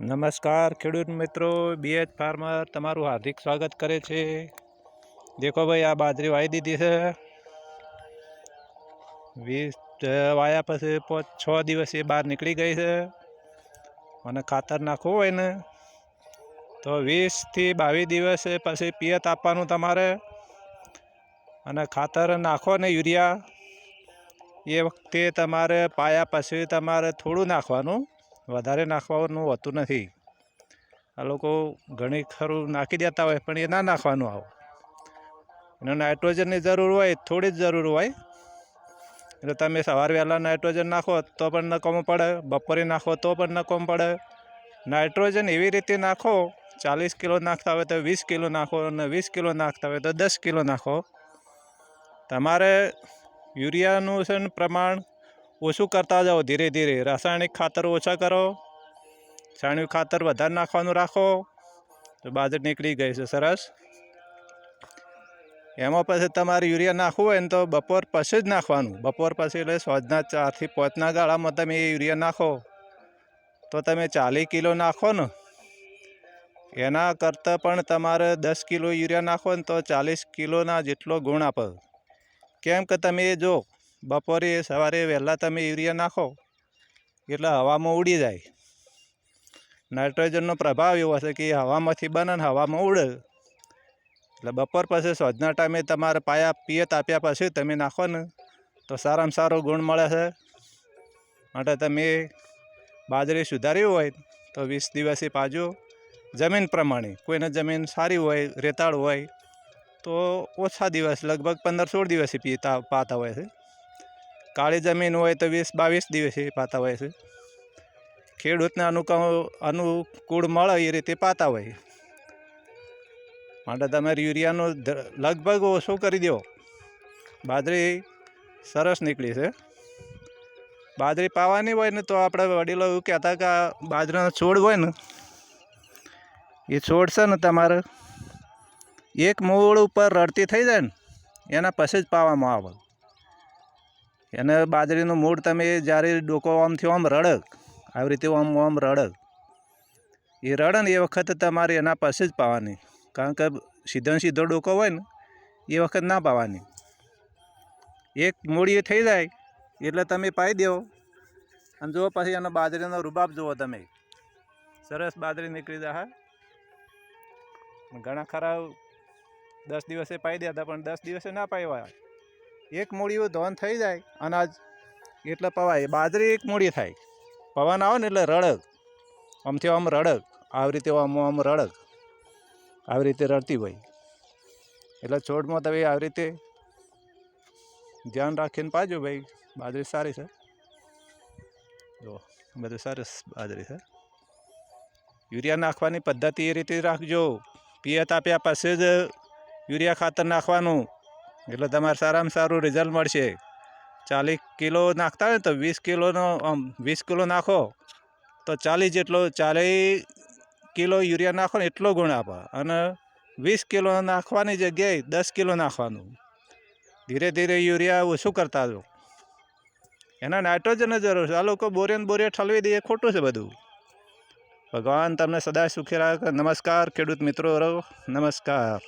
નમસ્કાર, ખેડૂત મિત્રો. બીએચ ફાર્મર તમારું હાર્દિક સ્વાગત કરે છે. દેખો ભાઈ, આ બાજરી વાવી દીધી છે. વીસ વાયા પછી પાંચ છ દિવસ એ બહાર નીકળી ગઈ છે. અને ખાતર નાખવું હોય ને, તો વીસથી બાવીસ દિવસે પછી પિયત આપવાનું તમારે. અને ખાતર નાખો ને યુરિયા. એ વખતે તમારે પાયા પછી તમારે થોડું નાખવાનું. વધારે નાખવાનું હોતું નથી. આ લોકો ઘણી ખરું નાખી દેતા હોય, પણ એ ના નાખવાનું આવો. એને નાઇટ્રોજનની જરૂર હોય, થોડી જ જરૂર હોય. એટલે તમે સવાર વહેલા નાઇટ્રોજન નાખો તો પણ નકામું પડે, બપોરે નાખો તો પણ નકામું પડે. નાઇટ્રોજન એવી રીતે નાખો, ચાલીસ કિલો નાખતા હોય તો વીસ કિલો નાખો અને વીસ કિલો નાખતા હોય તો દસ કિલો નાખો. તમારે યુરિયાનું છે પ્રમાણ ઓછું કરતા જાઓ ધીરે ધીરે. રાસાયણિક ખાતર ઓછા કરો. છાણિયું ખાતર વધારે નાખવાનું રાખો. તો બાજરી નીકળી ગઈ છે સરસ. એમાં પછી તમારે યુરિયા નાખવું હોય ને તો બપોર પછી જ નાખવાનું. બપોર પછી એટલે સોજના ચારથી પાંચના ગાળામાં તમે એ યુરિયા નાખો. તો તમે ચાલીસ કિલો નાખો ને. એના કરતાં પણ તમારે દસ કિલો યુરિયા નાખો ને તો ચાલીસ કિલોના જેટલો ગુણ આપે. કેમ કે તમે જો બપોરે સવારે વહેલા તમે યુરિયા નાખો, એટલે હવામાં ઉડી જાય. નાઇટ્રોજનનો પ્રભાવ એવો હશે કે હવામાંથી બને ને હવામાં ઉડે. એટલે બપોર પછી સોજના ટાઈમે તમારે પાયા પિયત આપ્યા પછી તમે નાખો ને, તો સારામાં સારો ગુણ મળે છે. માટે તમે બાજરી સુધારી હોય તો વીસ દિવસે પાજો જમીન પ્રમાણે, કોઈને જમીન સારી હોય, રેતાળ હોય, તો ઓછા દિવસ, લગભગ પંદર સોળ દિવસે પીતા પાતા હોય છે. કાળી જમીન હોય તો વીસ બાવીસ દિવસે પાતા હોય છે. ખેડૂતને અનુકમ અનુકૂળ મળે એ રીતે પાતા હોય. માટે તમે યુરિયાનું લગભગ ઓછું કરી દો. બાજરી સરસ નીકળી છે. બાજરી પાવાની હોય ને તો આપણે વડીલો એવું કહેતા કે આ બાજરાનો છોડ હોય ને, એ છોડ છે ને તમારે એક મૂળ ઉપર રડતી થઈ જાય ને, એના પછી જ પાવામાં આવે. એને બાજરીનું મૂળ તમે જ્યારે ડોકો આમથી આમ રડક આવી રીતે આમ આમ રડક એ રડે ને એ વખતે તમારે એના પાસે જ પાવાની. કારણ કે સીધો સીધો ડોકો હોય ને, એ વખત ના પાવાની. એક મૂળી થઈ જાય, એટલે તમે પાઈ દેવો અને જુઓ પછી એનો બાજરીનો રૂબાબ જુઓ તમે. સરસ બાજરી નીકળી જાય ઘણા ખરા દસ દિવસે પાઈ દેતા, પણ દસ દિવસે ના પાવા એક મૂળીઓ ધોન થઈ જાય, અનાજ એટલે પવાય. બાજરી એક મૂળી થાય. પવન આવે ને એટલે રડક. આમથી આમ રડક. આવી રીતે આમ આમ રડક. આવી રીતે રડતી હોય. એટલે છોડમાં તમે આવી રીતે ધ્યાન રાખીને પાજો ભાઈ. બાજરી સારી છે. જો, બધું સરસ બાજરી છે. યુરિયા નાખવાની પદ્ધતિ એ રીતે રાખજો. પિયત આપ્યા પછી જ યુરિયા ખાતર નાખવાનું. એટલે તમારે સારામાં સારું રિઝલ્ટ મળશે. ચાલીસ કિલો નાખતા ને તો વીસ કિલોનો વીસ કિલો નાખો, તો ચાલીસ જેટલો, ચાલીસ કિલો યુરિયા નાખો ને એટલો ગુણ આપે. અને વીસ કિલો નાખવાની જગ્યાએ દસ કિલો નાખવાનું. ધીરે ધીરે યુરિયા ઓછું કરતા જો એના નાઇટ્રોજન જરૂર છે. આ લોકો બોરિયન બોરિયા બોરે ઠલવી દે, એ ખોટું છે બધું. ભગવાન તમને સદાય સુખી રાખે. નમસ્કાર ખેડૂત મિત્રો. રહો નમસ્કાર.